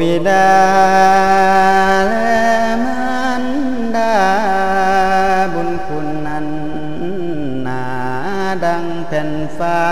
บิดาและมารดา บุญคุณนั้นหนาดังแผ่นฟ้า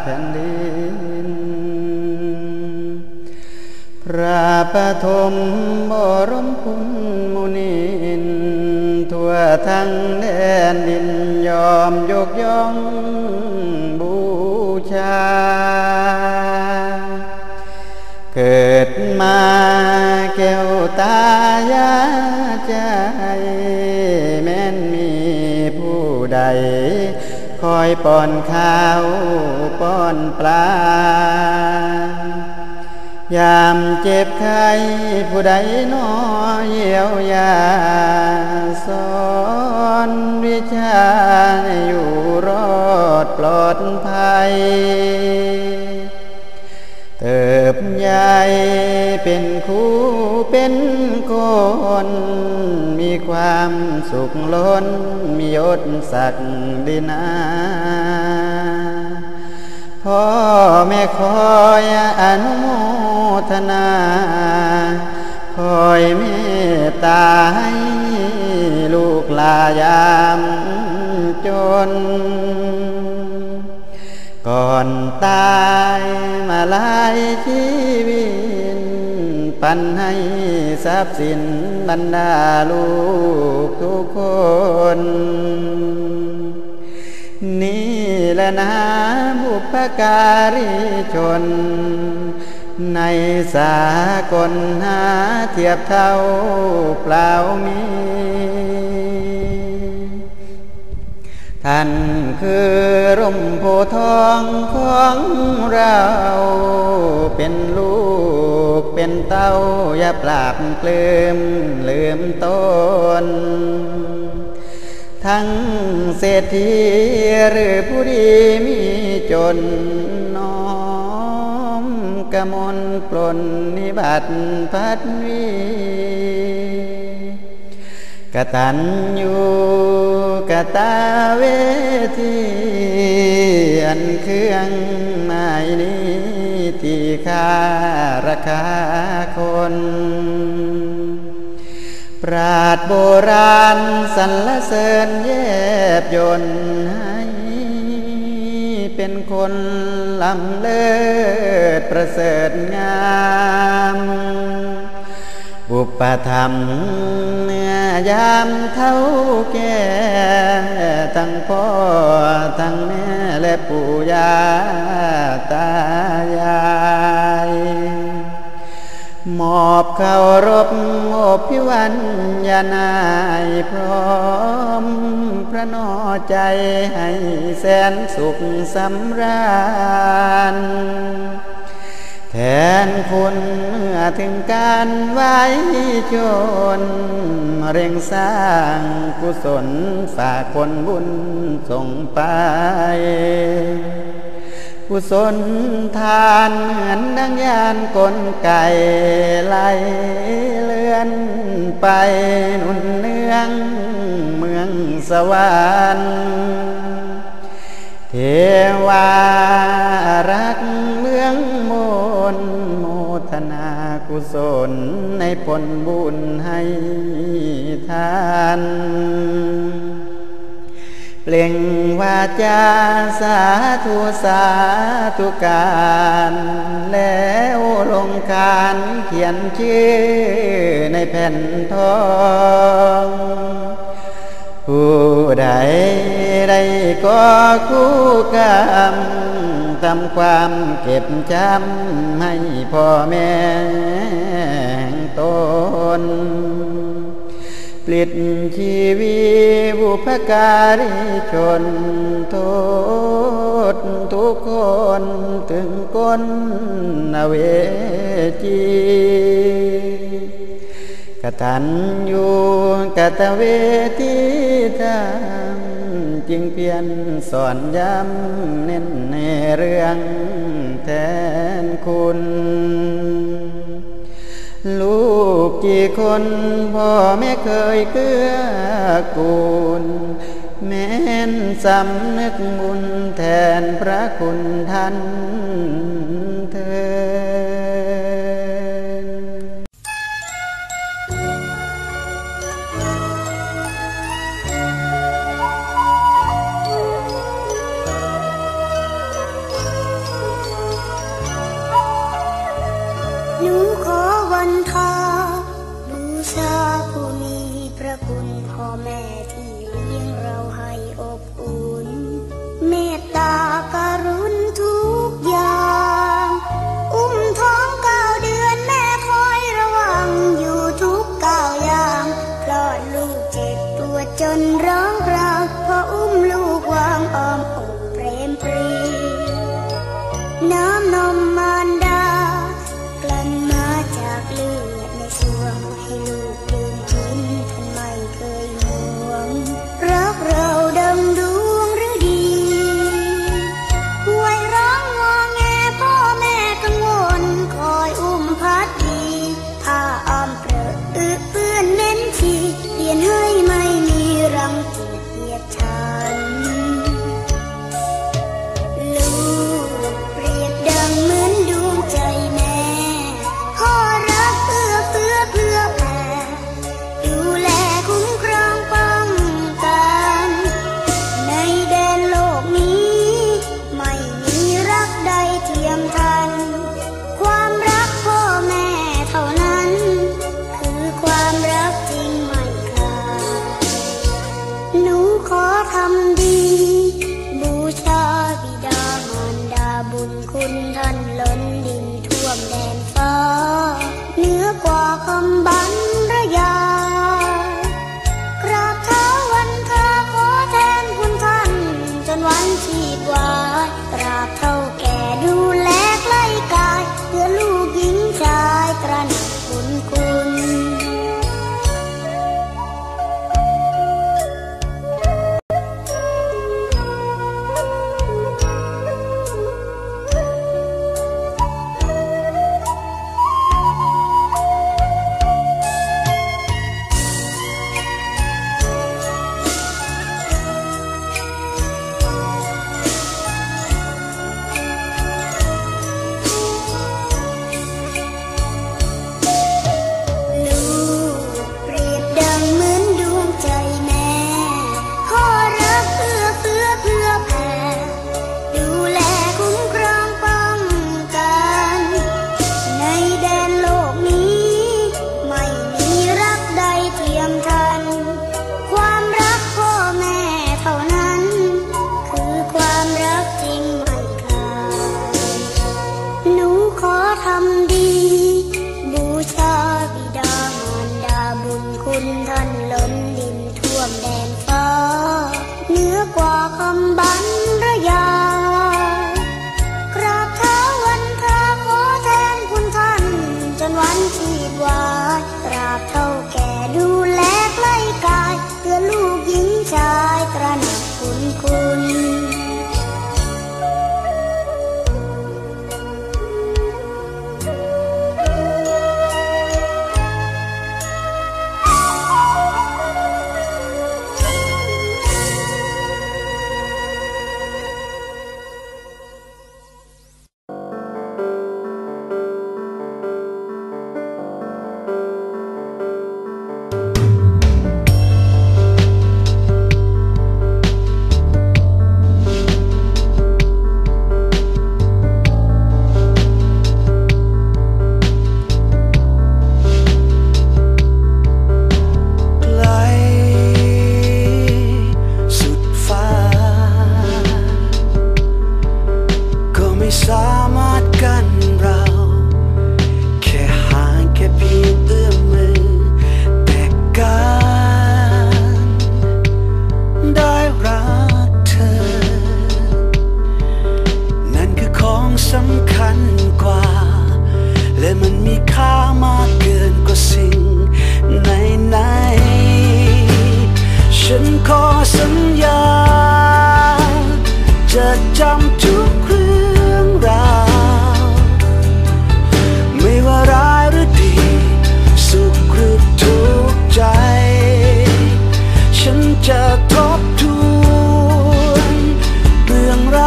แผ่นดิน พระปฐมบรมคุณมุนินทั่วทั้งแดนดินยอมยกย่อง อยป้อนข้าวป้อนปลายามเจ็บไข้ผู้ใดน้อเยียวยาสอนวิชาอยู่รอดปลอดภัย เติบใหญ่เป็นครูเป็นคน มีความสุขล้น มียศศักดินาพ่อแม่คอยอนุโมทนา คอยเมตตาให้ลูกลายามจน อนตายมาลายชีวิตปันให้ทรัพย์สินบรรดาลูกทุกคน นี่แหละนะบุปการีชน ในสากลหาเทียบเท่าเปล่ามี ท่านคือร่มโพธิ์ทองของเรา เป็นลูกเป็นเต้าอย่าปราบเปลืมลืมต้นทั้งเศรษฐีหรือผู้ดีมีจนน้อมกมลปลนนิบัติพัดวีกตัญญู กตาเวทีอันเครื่องหมายนี้ที่ค่าราคาคน ปราดโบราณสรรเสริญแยบยนให้เป็นคนลำเลิศประเสริฐงาม บุปธรรมยามเท่าแก่ทั้งพ่อทั้งแม่และปู่ย่าตายายมอบเคารพโอพิวันยานายพร้อม พระนอใจให้แสนสุขสำราญ แทนคุณเมื่อถึงการไว้ชนเร่งสร้างกุศลฝากผลบุญส่งไป กุศลทานเหมือนดังยานกลไก่ไหลเลื่อนไปหนุนเนืองเมืองสวรรค์เทวารักเมืองมนโม ทนากุศลในผลบุญให้ทานเปล่งวาจาสาธุสาธุการแล้วลงการเขียนชื่อในแผ่นทองผู้ใดใดก็คู่กรรม ทำความเก็บจำให้พ่อแม่ตนปลิดชีวีบุพการีชนโทษทุกคนถึงก้นอเวจีกตัญญูกตเวทีธรรม จึงเพียนสอนย้ำเน้นในเรื่องแทนคุณ ลูกกี่คนพ่อไม่เคยเกื้อกูล แม้นสำนึกบุญแทนพระคุณท่าน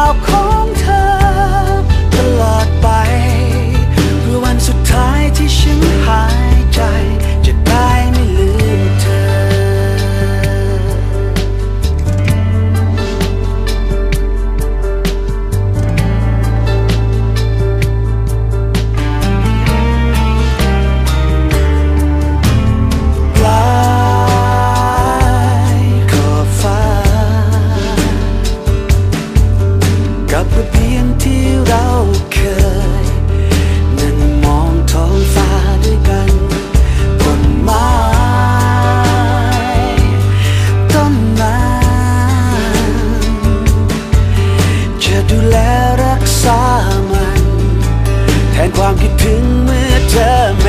I'll call. ความคิดถึงเมื่อเธอ